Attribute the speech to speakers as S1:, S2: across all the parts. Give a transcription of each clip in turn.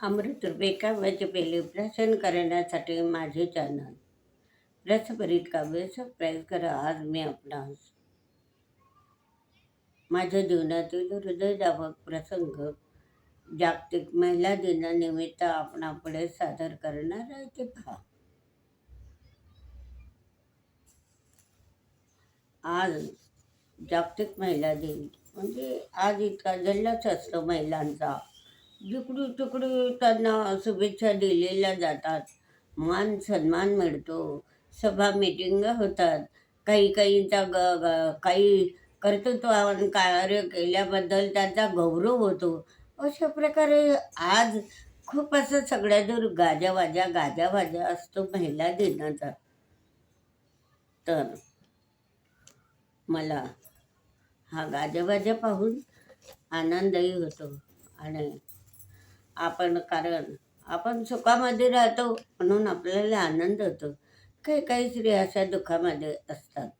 S1: अमृत बेकाव्याचे पेले प्रसन करण्यासाठी माझे चॅनल रसभरीत काव्य सबस्क्राईब करा आज मी आपणास. माझ्या जीवनातील हृदयदाबक प्रसंग जागतिक महिला दिनानिमित्त आपणापुढे सादर करणार आहे ते पहा आज जागतिक महिला दिन म्हणजे आज इतका जल्लच असतो महिलांचा. जिकडू तिकडू त्यांना शुभेच्छा दिलेल्या जातात. मान सन्मान मिळतो. सभा मिटिंग होतात. काही काहींचा ग ग काही कर्तृत्वान कार्य केल्याबद्दल त्यांचा गौरव होतो. अशा प्रकारे आज खूप असं सगळ्या दूर गाजावाजा गाजावाजा असतो महिला दिनाचा. तर मला हा गाजावाजा पाहून आनंदही होतो आणि आपण कारण आपण सुखामध्ये राहतो म्हणून आपल्याला आनंद होतो. काही काही स्त्रिया अशा दुःखामध्ये असतात.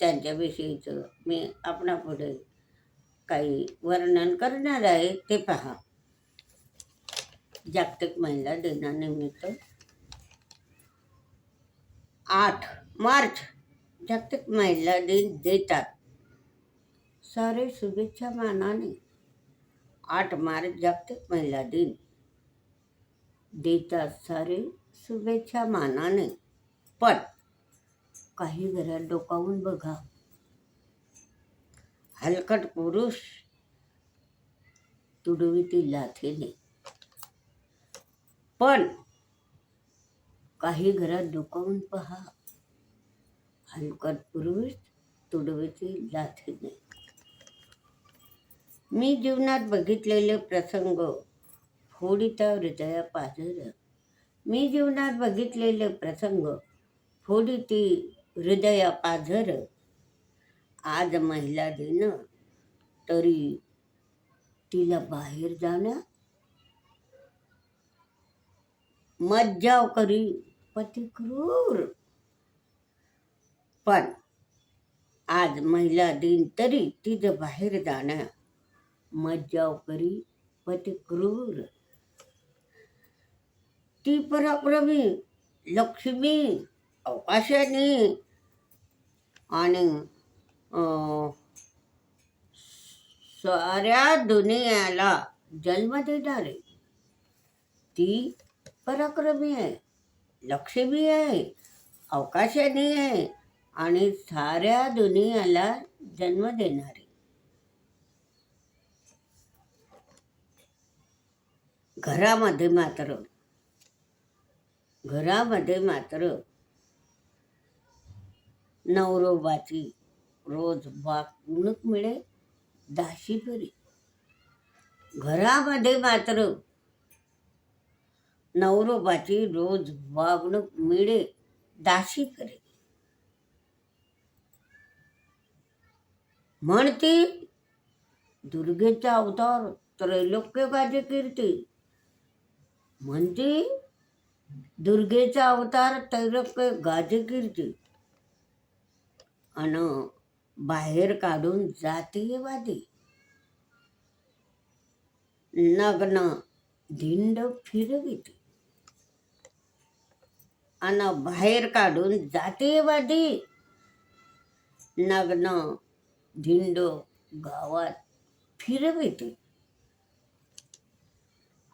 S1: त्यांच्याविषयीचं मी आपणापुढे काही वर्णन करणार आहे ते पहा. जागतिक महिला दिनानिमित्त आठ मार्च जागतिक महिला दिन देतात. सारे शुभेच्छा मानाने. आठ मार्च जागतिक महिला दिन. देतात सारे शुभेच्छा मानाने. पण काही घरात डोकावून बघा. हलकट पुरुष तुडविती लाथेने. पण काही घरात डोकावून पहा. हलकट पुरुष तुडविती लाथेने. मी जीवनात बघितलेले प्रसंग फोडिता हृदया पाजर मी जीवनात बघितलेले प्रसंग फोडिती हृदया पाझर आज महिला दिन तरी तिला बाहेर जाण्या मज्जाव करी पती क्रूर. पण आज महिला दिन तरी तिचं बाहेर जाण्या मज्जाव करी पती क्रूर ती पराक्रमी लक्ष्मी अवकाशाने आणि साऱ्या दुनियाला जन्म देणारे ती पराक्रमी आहे लक्ष्मी आहे अवकाशाने आहे आणि साऱ्या दुनियाला जन्म देणारी. घरामध्ये मात्र घरामध्ये मात्र नवरोबाची रोज वागणूक मिळे दाशी बरी घरामध्ये मात्र नवरोबाची रोज वागणूक मिळे दाशी करे म्हणते दुर्गेचा अवतार त्रैलोक्य गाजे कीर्ती. म्हणजे दुर्गेचा अवतार तैरक गाजे आणि अन बाहेर काढून जातीयवादी. नग्न धिंड फिरविते. आणि बाहेर काढून जातीयवादी. नग्न धिंड गावात फिरविते.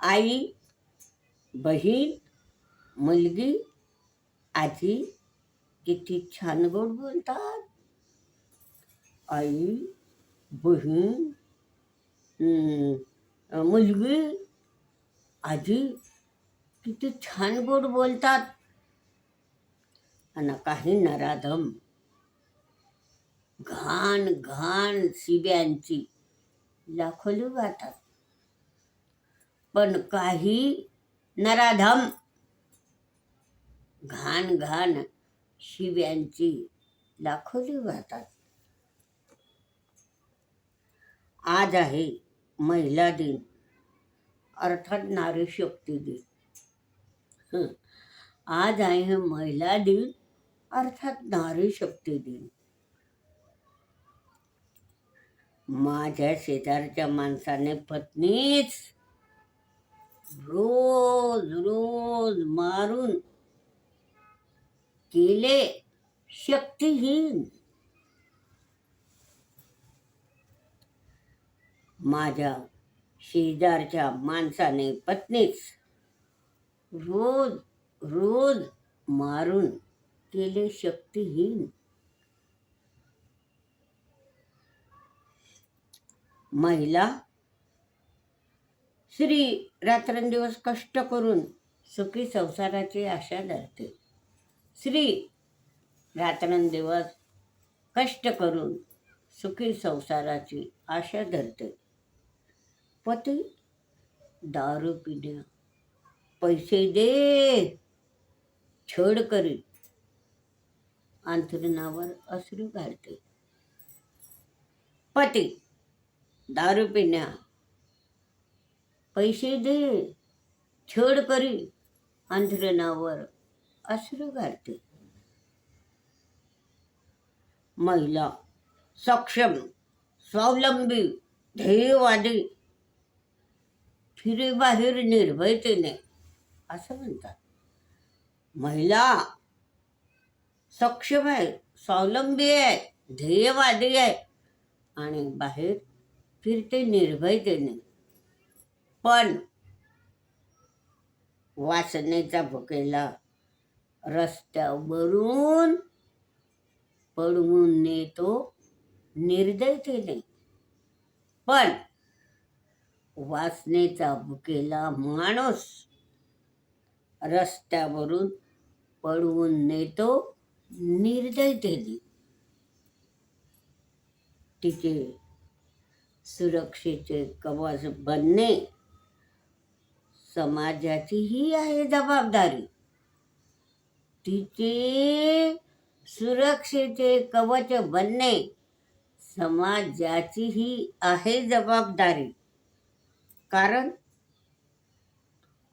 S1: आई बहीण मुलगी आजी किती छान गोड बोलतात. आई बहीण मुलगी आजी किती छान गोड बोलतात. आणि काही नराधम घाण घाण शिब्यांची लाखोली गातात. पण काही नराधम. घाण घाण शिव्यांची लाखोली वाहतात. आज आहे महिला दिन. अर्थात नारी शक्ती दिन. आज आहे महिला दिन अर्थात नारी शक्ती दिन. माझ्या शेजारच्या माणसाने पत्नीच रोज रोज मारून केले शक्तिहीन. माझ्या शेजारच्या माणसाने पत्नीच रोज रोज मारून केले शक्तिहीन. महिला श्री रात्रंदिवस कष्ट करून सुखी संसाराची आशा धरते. श्री रात्रंदिवस कष्ट करून सुखी संसाराची आशा धरते. पती दारू पिण्या पैसे दे छेड करीत अंथरुणावर अश्रू घालते. पती दारू पिण्या पैसे दे छेड करी अंथरुणावर अश्रू घालते. महिला सक्षम स्वावलंबी ध्येयवादी फिरे बाहेर निर्भयतेने असं म्हणतात. महिला सक्षम आहे स्वावलंबी आहे ध्येयवादी आहे आणि बाहेर फिरते निर्भयतेने. पण वासनेचा भुकेला रस्त्यावरून पडवून नेतो निर्दयतेने पण वासनेचा भुकेला माणूस रस्त्यावरून पडवून नेतो निर्दयतेने तिचे सुरक्षेचे कवच बनणे समाजाचीही आहे जबाबदारी. तिचे सुरक्षेचे कवच बनणे समाजाचीही आहे जबाबदारी. कारण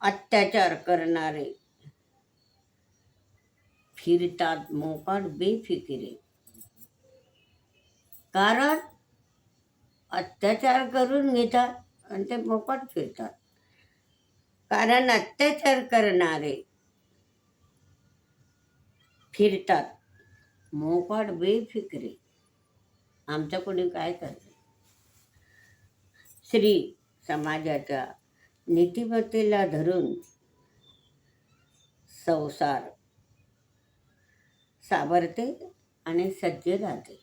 S1: अत्याचार करणारे फिरतात मोकाट बेफिकिरे. कारण अत्याचार करून घेतात आणि ते मोकाट फिरतात. कारण अत्याचार करणारे. फिरतात. मोकाट बेफिक्रे. आमचं कोणी काय करते स्त्री समाजाच्या नीतिमत्तेला धरून संसार सावरते आणि सज्ज राहते.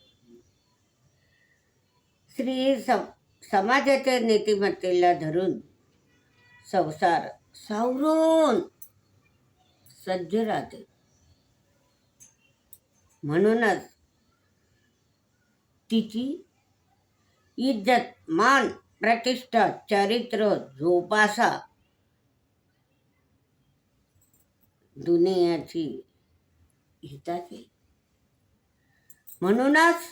S1: स्त्री सम समाजाच्या नीतिमत्तेला धरून संसार सावरून सज्ज राहते. म्हणूनच तिची इज्जत मान प्रतिष्ठा चारित्र्य जोपासा दुनियाची हिताची. म्हणूनच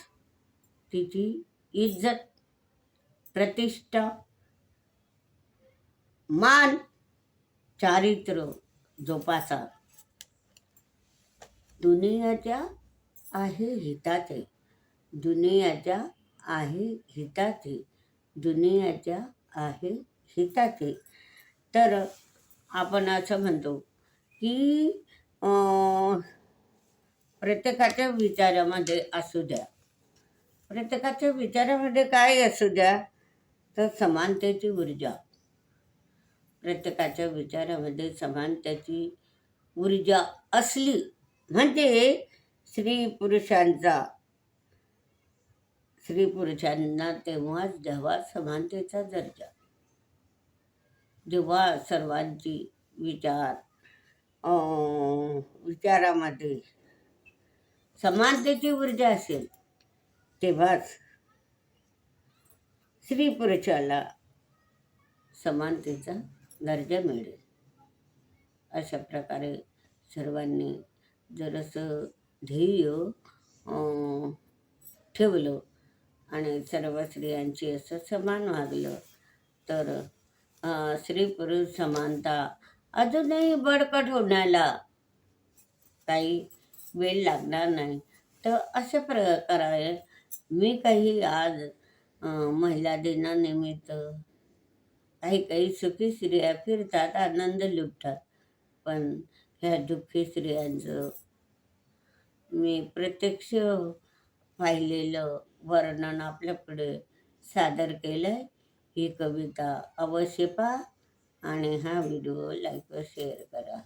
S1: तिची इज्जत प्रतिष्ठा मान चारित्र्य जोपासा. दुनियाच्या आहे हिताचे. दुनियाच्या आहे हिताचे. दुनियाच्या आहे हिताचे. तर आपण असं म्हणतो की प्रत्येकाच्या विचारामध्ये असू द्या. प्रत्येकाच्या विचारामध्ये काय असू द्या तर समानतेची ऊर्जा. प्रत्येकाच्या विचारामध्ये समानतेची ऊर्जा असली म्हणजे स्त्री पुरुषांचा स्त्री पुरुषांना तेव्हाच द्यावा समानतेचा दर्जा जेव्हा सर्वांची विचार विचारामध्ये समानतेची ऊर्जा असेल तेव्हाच स्त्री पुरुषाला समानतेचा दर्जा मिळेल. अशा प्रकारे सर्वांनी जरासं ध्येय ठेवलं आणि सर्व स्त्रियांची असं समान वागलं. तर स्त्री पुरुष समानता अजूनही बळकट होण्याला काही वेळ लागणार नाही. तर अशा प्रकारे मी काही आज महिला दिनानिमित्त काही काही सुखी स्त्रिया फिरतात आनंद लुटतात. पण ह्या दुःखी स्त्रियांचं मी प्रत्यक्ष पाहिलेलं वर्णन आपल्याकडे सादर केलं आहे ही कविता अवश्य पहा आणि हा व्हिडिओ लाईक व शेअर करा.